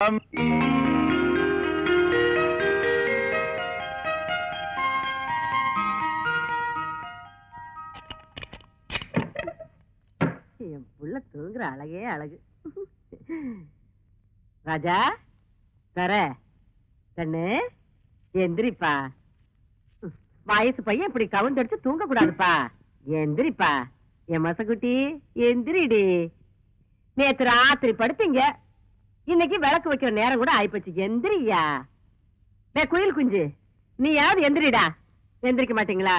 என் புள்ள தூங்குற அழகே அழகு. ராஜா தர கண்ணு எந்திரிப்பா. வயசு பையன் இப்படி கவுந்தடிச்சு தூங்க கூடாதுப்பா எந்திரிப்பா. என் மசக்குட்டி எந்திரிடி. நேத்து ராத்திரி படுத்தீங்க. இன்னைக்கு விளக்கு வைக்கிற நேரம் கூட ஆயிப்போச்சு. எந்திரியா? டே குயில் குஞ்சு நீ யாவது எந்திரிடா. எந்திரிக்க மாட்டீங்களா.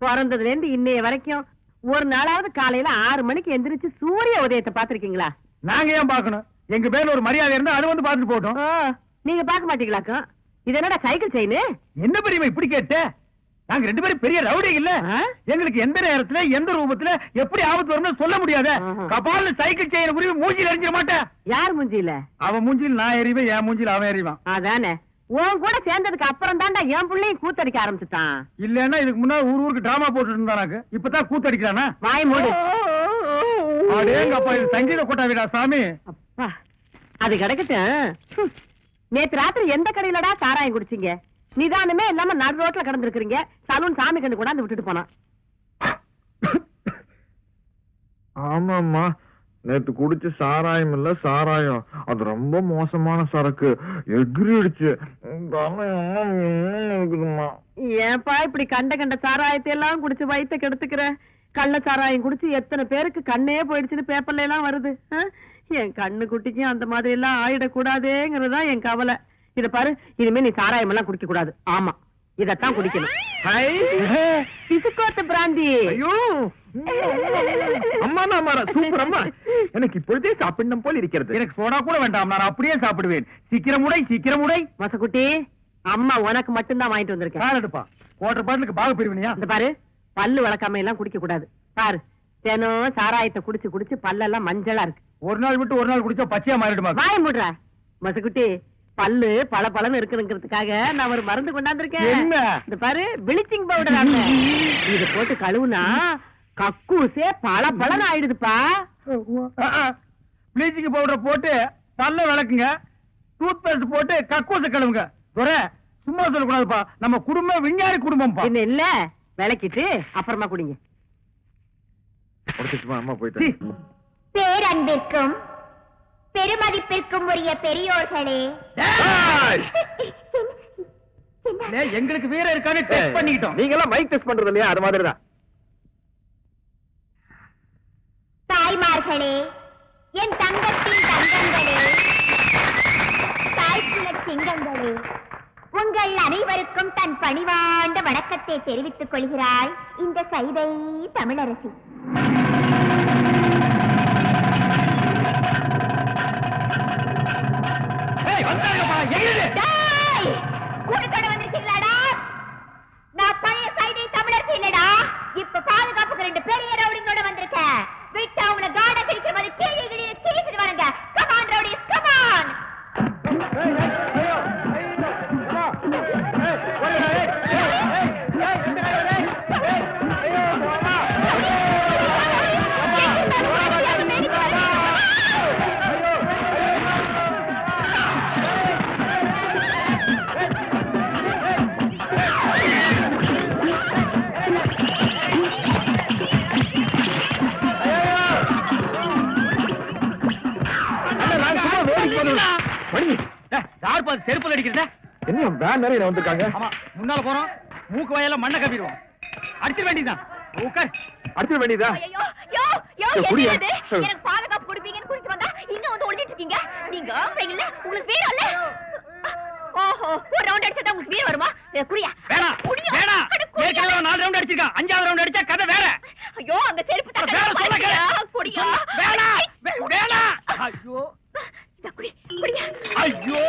பிறந்ததுல இருந்து இன்னைய வரைக்கும் ஒரு நாளாவது காலையில ஆறு மணிக்கு எந்திரிச்சு சூரிய உதயத்தை பாத்திருக்கீங்களா நாங்க ஏன் பார்க்கணும்? எங்க பேர்ல ஒரு மரியாதை இருந்தா அது வந்து பார்த்துட்டு போட்டோம் நீங்க பார்க்க மாட்டீங்களாக்கும்? இது என்னடா சைக்கிள் செயின்? என்ன பெரியமா இப்படி கேட்ட? நாங்க ரெண்டு பேரும் பெரிய ரவுடி இல்ல. எங்களுக்கு எந்த நேரத்துல எந்த ரூபத்துல எப்படி ஆபத்து வரும்னு சொல்ல முடியாத. கபால சைக்கிள் செயின் புரியும் மூஞ்சில எரிஞ்சிட மாட்டேன் யார் மூஞ்சியில? அவன் மூஞ்சில் நான் எறிவேன் என் மூஞ்சில் அவன் எறிவான் அதானே. உன் கூட சேர்ந்ததுக்கு அப்புறம் தான்டா என் பிள்ளையும் கூத்தடிக்க ஆரம்பிச்சுட்டான். இல்லன்னா இதுக்கு முன்னாடி ஊர் ஊருக்கு டிராமா போட்டு இருந்தானாக்கு இப்பதான் கூத்தடிக்கிறானா? வாய் மூடு. அடேங்கப்பா இது சங்கீத கொட்டாவிடா சாமி. அப்பா அது கிடக்கட்டும். நேத்து ராத்திரி எந்த கடையிலடா சாராயம் குடிச்சீங்க? நிதானமே இல்லாம நடு ரோட்ல கிடந்திருக்கிறீங்க. சலூன் சாமி கண்டு கொண்டாந்து விட்டுட்டு போனான் ஆமாம்மா. நேத்து குடிச்ச சாராயம் இல்ல சாராயம். அது ரொம்ப மோசமான சரக்கு. எகிரிடுச்சு ஏன்பா இப்படி கண்ட கண்ட சாராயத்தை எல்லாம் குடிச்சு வயித்த கெடுத்துக்கிற? கள்ள சாராயம் குடிச்சு எத்தனை பேருக்கு கண்ணே போயிடுச்சுன்னு பேப்பர்ல எல்லாம் வருது? என் கண்ணு குட்டிக்கும் அந்த மாதிரி எல்லாம் ஆயிடக்கூடாதேங்கிறதா என் கவலை. இத பாரு இனிமே நீ சாராயம் எல்லாம் குடிக்க கூடாது ஆமா இதத்தான் குடிக்கணும். பிசுக்கோத்து பிராந்தி! ஐயோ! அம்மா நான் சூப்பர் அம்மா. எனக்கு இப்பொழுதே சாப்பிடணும் போல் இருக்கிறது. எனக்கு சோடா கூட வேண்டாம் நான் அப்படியே சாப்பிடுவேன். சீக்கிரம் உடை சீக்கிரம் உடை. மசக்குட்டி அம்மா உனக்கு மட்டும்தான் வாங்கிட்டு வந்திருக்கேன். கால் எடுப்பா. குவார்டர் பாட்டிலுக்கு பாக பிரிவினியா? இந்த பாரு பல்லு வளர்க்காம எல்லாம் குடிக்க கூடாது பாரு தினம் சாராயத்தை குடிச்சு குடிச்சு பல்லெல்லாம் மஞ்சளா இருக்கு. ஒரு நாள் விட்டு ஒரு நாள் குடிச்சா பச்சையா மாறிடுமா? வாய முடுற. மசக்குட்டி பல்லு பல பலன்னு இருக்குங்கிறதுக்காக நான் ஒரு மருந்து கொண்டாந்துருக்கேன். என்ன? இந்த பாரு பிளீச்சிங் பவுடர் இது போட்டு கழுவுனா கக்கூசே பல பலன் ஆயிடுதுப்பா. ப்ளீச்சிங் பவுடர் போட்டு பல்ல விளக்குங்க டூத் பேஸ்ட் போட்டு கக்கூச கழுவுங்க. துரை சும்மா சொல்லக்கூடாதுப்பா. நம்ம குடும்பம் விஞ்ஞானி குடும்பம்ப்பா. என்ன இல்ல விளக்கிட்டு அப்புறமா குடிங்க. பேரன்பிற்கும் பெருமதிப்பிற்கும் உரிய பெரியோர்களே எங்களுக்கு வீரம் இருக்கான்னு டெஸ்ட் பண்ணிக்கிட்டோம். நீங்க எல்லாம் மைக் டெஸ்ட் பண்றது இல்லையா? அது மாதிரி தான் தாய்மார்களே என் தங்கத்தின் தங்கங்களே தாய்க்குல சிங்கங்களே உங்கள் அனைவருக்கும் தன் பணிவாண்ட வணக்கத்தை தெரிவித்துக் கொள்கிறாள் இந்த சைதை தமிழரசி. பெரிய பாத்து செருப்புல அடிக்கிறத என்ன வேன் நிறைய வந்திருக்காங்க? ஆமா முன்னால போறோம் மூக்கு வாயெல்லாம் மண்ணை கப்பிடுவோம் அடிச்சிட வேண்டியதுதான். உட்கார். அடிச்சிட வேண்டியதா? ஐயோ, யோ, யோ, ஏய், என்ன குடியா? இது? எனக்கு பாதுகாப்பு கொடுப்பீங்கன்னு குடிச்சு வந்தா இன்னும் வந்து ஒளிஞ்சிட்டு இருக்கீங்க நீங்க ஆம்பளைங்கல்ல உங்களுக்கு வீரம் இல்ல? ஓஹோ ஒரு ரவுண்ட் அடிச்சா உங்களுக்கு வீரம்? வருமா குடியா. வேணாம் குடியா? வேணாம்? ஏற்கனவே நாலு ரவுண்ட் அடிச்சிருக்கான் அஞ்சாவது ரவுண்ட் அடிச்சா கதை வேற. ஐயோ அங்க செருப்பு வேற தட்டை சொல்ல குடியா கேளு. குடியா. வேணாம் வே- வேணாம் ஐயோ. குடி குடியா. ஐயோ.